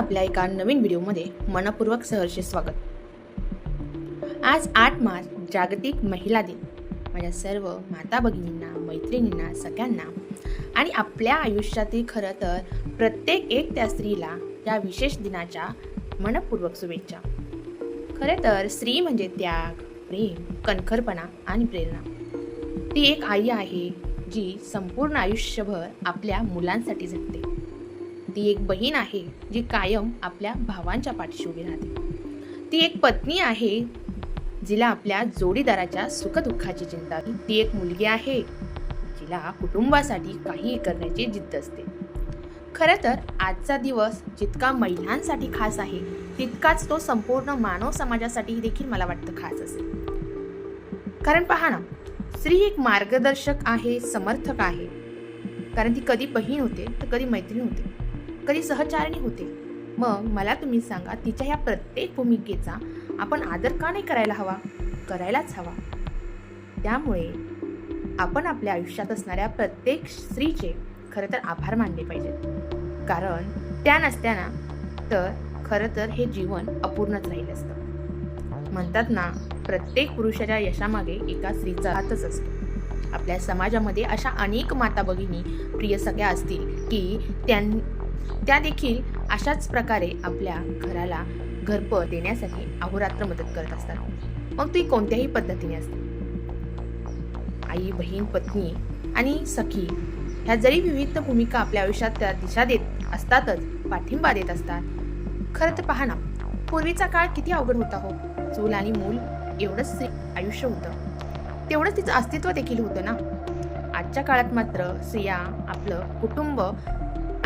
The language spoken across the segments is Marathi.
आपल्या एका नवीन व्हिडिओमध्ये मनपूर्वक सहर्ष स्वागत. आज आठ मार्च जागतिक महिला दिन. माझ्या सर्व माता भगिनींना मैत्रिणींना सगळ्यांना आणि आपल्या आयुष्यातील खरं तर प्रत्येक एक त्या स्त्रीला या विशेष दिनाच्या मनपूर्वक शुभेच्छा. खरे तर स्त्री म्हणजे त्याग प्रेम कणखरपणा आणि प्रेरणा. ती एक आई आहे जी संपूर्ण आयुष्यभर आपल्या मुलांसाठी झटते ती एक बहीण आहे जी कायम आपल्या भावांच्या पाठीशी उभी राहते. ती एक पत्नी आहे जिला आपल्या जोडीदाराच्या सुखदुःखाची चिंता ती एक मुलगी आहे जिला कुटुंबासाठी काही करण्याची जिद्द असते. खरं तर आजचा दिवस जितका महिलांसाठी खास आहे तितकाच तो संपूर्ण मानव समाजासाठी देखील मला वाटतं खास असेल. कारण पहा ना स्त्री एक मार्गदर्शक आहे समर्थक आहे. कारण ती कधी बहीण होते तर कधी मैत्रीण होते. कधी सहचारिणी होते. मग मला तुम्ही सांगा तिच्या ह्या प्रत्येक भूमिकेचा आपण आदर का नाही करायला हवा? करायलाच हवा. त्यामुळे आपण आपल्या आयुष्यात असणाऱ्या प्रत्येक स्त्रीचे खरं तर आभार मानले पाहिजेत. कारण त्या नसत्याना तर खरं तर हे जीवन अपूर्णच राहिलं असतं. म्हणतात ना प्रत्येक पुरुषाच्या यशामागे एका स्त्रीचा हातच असतो. आपल्या समाजामध्ये अशा अनेक माता भगिनी प्रिय सगळ्या असतील की त्यां त्या देखील अशाच प्रकारे आपल्या घराला घरप देण्यासाठी अहोरात्र मदत करत असतात. मग ती कोणत्याही पद्धतीने असते. आई बहीण पत्नी आणि सखी ह्या जरी विविध भूमिका आपल्या आयुष्यात त्या दिशा देत असतातच पाठिंबा देत असतात. खरं तर पहा ना पूर्वीचा काळ किती अवघड होता हो. चूल आणि मूल एवढंच आयुष्य होतं. तेवढंच तिचं अस्तित्व देखील होतं ना. आजच्या काळात मात्र स्त्रिया आपलं कुटुंब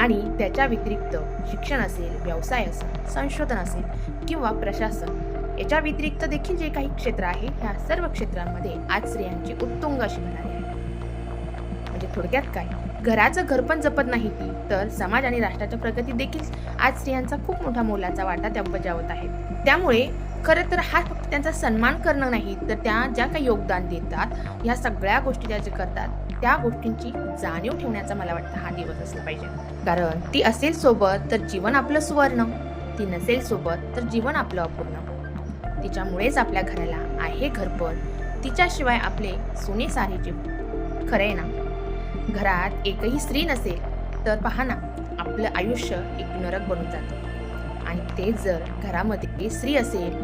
आणि त्याच्या व्यतिरिक्त शिक्षण असेल व्यवसाय असेल संशोधन असेल किंवा प्रशासन याच्या व्यतिरिक्त देखील जे काही क्षेत्र आहे ह्या सर्व क्षेत्रांमध्ये आज स्त्रियांची उत्तुंग अशी म्हणाली आहे. म्हणजे थोडक्यात काय? घराचं घरपण जपत नाही ती तर समाज आणि राष्ट्राच्या प्रगतीत देखील आज स्त्रियांचा खूप मोठा मोलाचा वाटा त्या बजावत आहेत. त्यामुळे खरं तर हा फक्त त्यांचा सन्मान करणं नाही तर त्या ज्या काही योगदान देतात ह्या सगळ्या गोष्टी त्या जे करतात त्या गोष्टींची जाणीव ठेवण्याचा मला वाटतं हा दिवस असला पाहिजे. कारण ती असेल सोबत तर जीवन आपलं सुवर्ण. ती नसेल सोबत तर जीवन आपलं अपूर्ण. तिच्यामुळेच आपल्या घराला आहे घरपण. तिच्याशिवाय आपले सोने सारे जीव. खरं आहे ना? घरात एकही स्त्री नसेल तर पहा ना आपलं आयुष्य एक नरक बनून जातं. आणि तेच जर घरामध्ये स्त्री असेल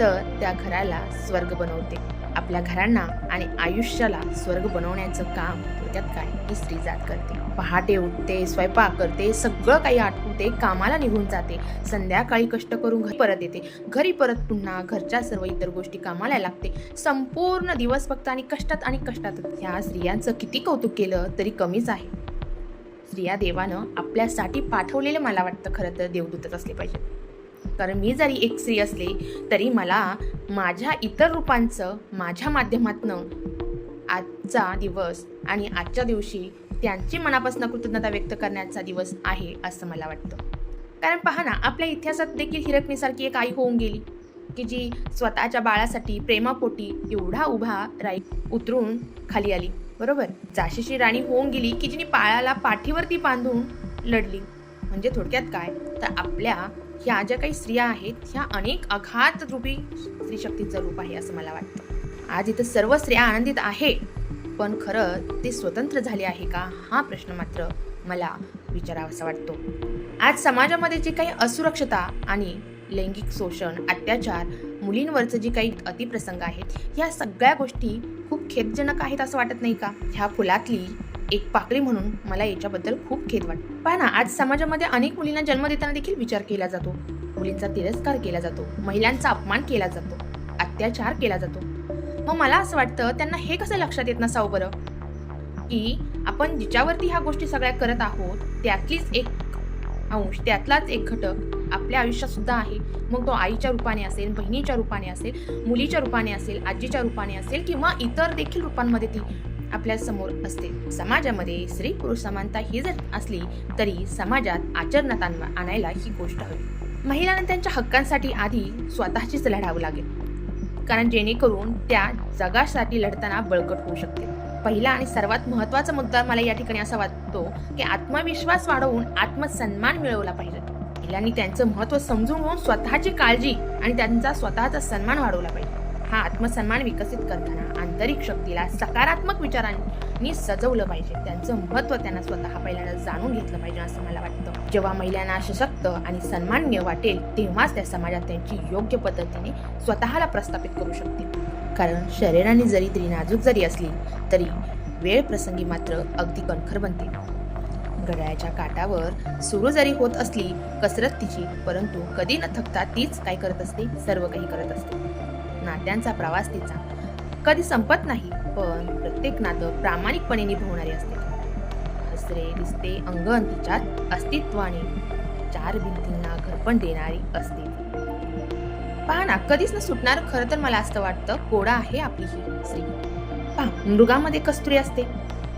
तर त्या घराला स्वर्ग बनवते. आपल्या घरांना आणि आयुष्याला स्वर्ग बनवण्याचं काम त्यात काय? ही स्त्री जात करते. पहाटे उठते स्वयंपाक करते सगळं काही आठवते कामाला निघून जाते. संध्याकाळी कष्ट करून घरी परत येते. घरी परत पुन्हा घरच्या सर्व इतर गोष्टी कामाला लागते. संपूर्ण दिवस फक्त आणि कष्टात आणि कष्टात. ह्या स्त्रियांचं किती कौतुक केलं तरी कमीच आहे. स्त्रिया देवानं आपल्यासाठी पाठवलेलं मला वाटतं खरं तर देवदूतच असले पाहिजे कारण मी जरी एक स्त्री असले तरी मला माझ्या इतर रूपांचं माझ्या माध्यमातनं आजचा दिवस आणि आजच्या दिवशी त्यांची मनापासून कृतज्ञता व्यक्त करण्याचा दिवस आहे असं मला वाटतं. कारण पहा ना आपल्या इतिहासात देखील हिरकणीसारखी एक आई होऊन गेली की जी स्वतःच्या बाळासाठी प्रेमापोटी एवढा उभा राई उतरून खाली आली. बरोबर? झाशीची राणी होऊन गेली की जिने बाळाला पाठीवरती बांधून लढली. म्हणजे थोडक्यात काय? तर आपल्या ह्या ज्या काही स्त्रिया आहेत ह्या अनेक अघात रूपी स्त्री शक्तीचं रूप आहे असं मला वाटतं. आज इथं सर्व स्त्रिया आनंदित आहे पण खरं ते स्वतंत्र झाले आहे का? हा प्रश्न मात्र मला विचारावासा वाटतो. आज समाजामध्ये जे काही असुरक्षता आणि लैंगिक शोषण अत्याचार मुलींवरचं जे काही अतिप्रसंग आहेत ह्या सगळ्या गोष्टी खूप खेदजनक आहेत असं वाटत नाही का? ह्या फुलातली एक पाकळी म्हणून मला याच्याबद्दल खूप खेद वाटतो. पहा ना आज समाजामध्ये अनेक मुलींना जन्म देताना देखील विचार केला जातो. मुलींचा तिरस्कार केला जातो. महिलांचा अपमान केला जातो. अत्याचार केला जातो. मग मला असं वाटतं त्यांना हे कसं लक्षात येत नसावं बरं? की आपण जिच्यावरती ह्या गोष्टी सगळ्या करत आहोत त्यातलीच एक अंश त्यातलाच एक घटक आपल्या आयुष्यात सुद्धा आहे. मग तो आईच्या रूपाने असेल बहिणीच्या रूपाने असेल मुलीच्या रूपाने असेल आजीच्या रूपाने असेल किंवा इतर देखील रूपांमध्ये ती आपल्यासमोर असते. समाजामध्ये स्त्री पुरुष समानता ही जर असली तरी समाजात आचरणात आणायला ही गोष्ट हवी. महिलांना त्यांच्या हक्कांसाठी आधी स्वतःचीच लढावं लागेल. कारण जेणेकरून त्या जगासाठी लढताना बळकट होऊ शकते पहिला आणि सर्वात महत्त्वाचा मुद्दा मला या ठिकाणी असा वाटतो की आत्मविश्वास वाढवून आत्मसन्मान मिळवला पाहिजे. महिलांनी त्यांचं महत्त्व समजून घेऊन स्वतःची काळजी आणि त्यांचा स्वतःचा सन्मान वाढवला पाहिजे. हा आत्मसन्मान विकसित करताना आंतरिक शक्तीला सकारात्मक विचारांनी सजवलं पाहिजे. त्यांचं महत्त्व त्यांना स्वतः पहिल्यांदा जाणून घेतलं पाहिजे असं मला वाटतं. जेव्हा महिलांना सशक्त आणि सन्मान्य वाटेल तेव्हाच त्या समाजात त्यांची योग्य पद्धतीने स्वतःला प्रस्थापित करू शकतील. कारण शरीराने जरी ती नाजूक जरी असली तरी वेळ प्रसंगी मात्र अगदी कणखर बनते. घड्याळ्याच्या काटावर सुरू जरी होत असली कसरत तिची परंतु कधी न थकता तीच काय करत असते सर्व काही करत असते. नात्यांचा प्रवास तिचा कधी संपत नाही पण प्रत्येक नातं प्रामाणिकपणे निभवणारे असते. हसरे दिसते अंगण तिच्यात अस्तित्वाने चार भिंतींना घरपण देणारी असते. पहा ना कधीच न सुटणार खरं तर मला असं वाटतं कोडा आहे आपली ही स्त्री. पहा मृगामध्ये कस्तुरी असते.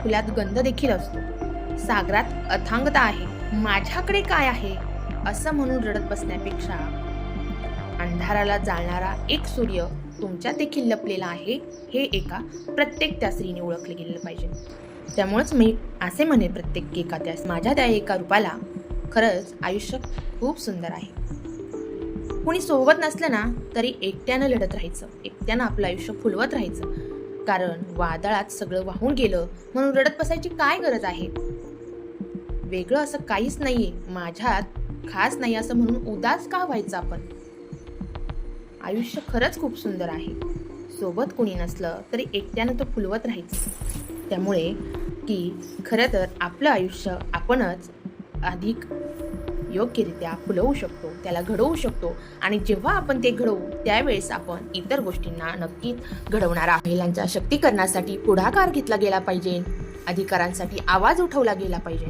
फुलात गंध देखील असतो. सागरात अथांगता आहे. माझ्याकडे काय आहे? असं म्हणून रडत बसण्यापेक्षा अंधाराला जाळणारा एक सूर्य तुमच्यात देखील लपलेला आहे हे एका प्रत्येक त्या स्त्रीने ओळखले गेलेलं पाहिजे. त्यामुळेच मी असे म्हणे प्रत्येक एका त्या माझ्या त्या एका रूपाला खरंच आयुष्य खूप सुंदर आहे. कुणी सोबत नसलं ना तरी एकट्यानं लढत राहायचं. एकट्यानं आपलं आयुष्य फुलवत राहायचं. कारण वादळात सगळं वाहून गेलं म्हणून रडत बसायची काय गरज आहे? वेगळं असं काहीच नाहीये. माझ्यात खास नाही असं म्हणून उदास का व्हायचं आपण? आयुष्य खरंच खूप सुंदर आहे. सोबत कोणी नसलं तरी एकट्यानं तो फुलवत राहायचं. त्यामुळे की खरं तर आपलं आयुष्य आपणच अधिक योग्यरित्या फुलवू शकतो त्याला घडवू शकतो. आणि जेव्हा आपण ते घडवू त्यावेळेस आपण इतर गोष्टींना नक्कीच घडवणारा महिलांच्या शक्तीकरणासाठी पुढाकार घेतला गेला पाहिजे. अधिकारांसाठी आवाज उठवला गेला पाहिजे.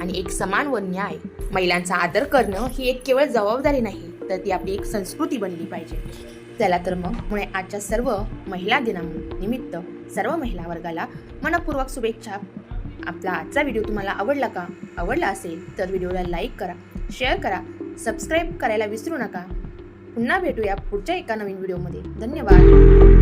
आणि एक समान व न्याय महिलांचा आदर करणं ही एक केवळ जबाबदारी नाही तर ती आपली एक संस्कृती बनली पाहिजे. चला तर मग मुळे आजच्या सर्व महिला दिनानिमित्त सर्व महिला वर्गाला मनपूर्वक शुभेच्छा आपला आजचा व्हिडिओ तुम्हाला आवडला का? आवडला असेल तर व्हिडिओला लाईक करा शेअर करा सबस्क्राईब करायला विसरू नका. पुन्हा भेटूया पुढच्या एका नवीन व्हिडिओमध्ये धन्यवाद.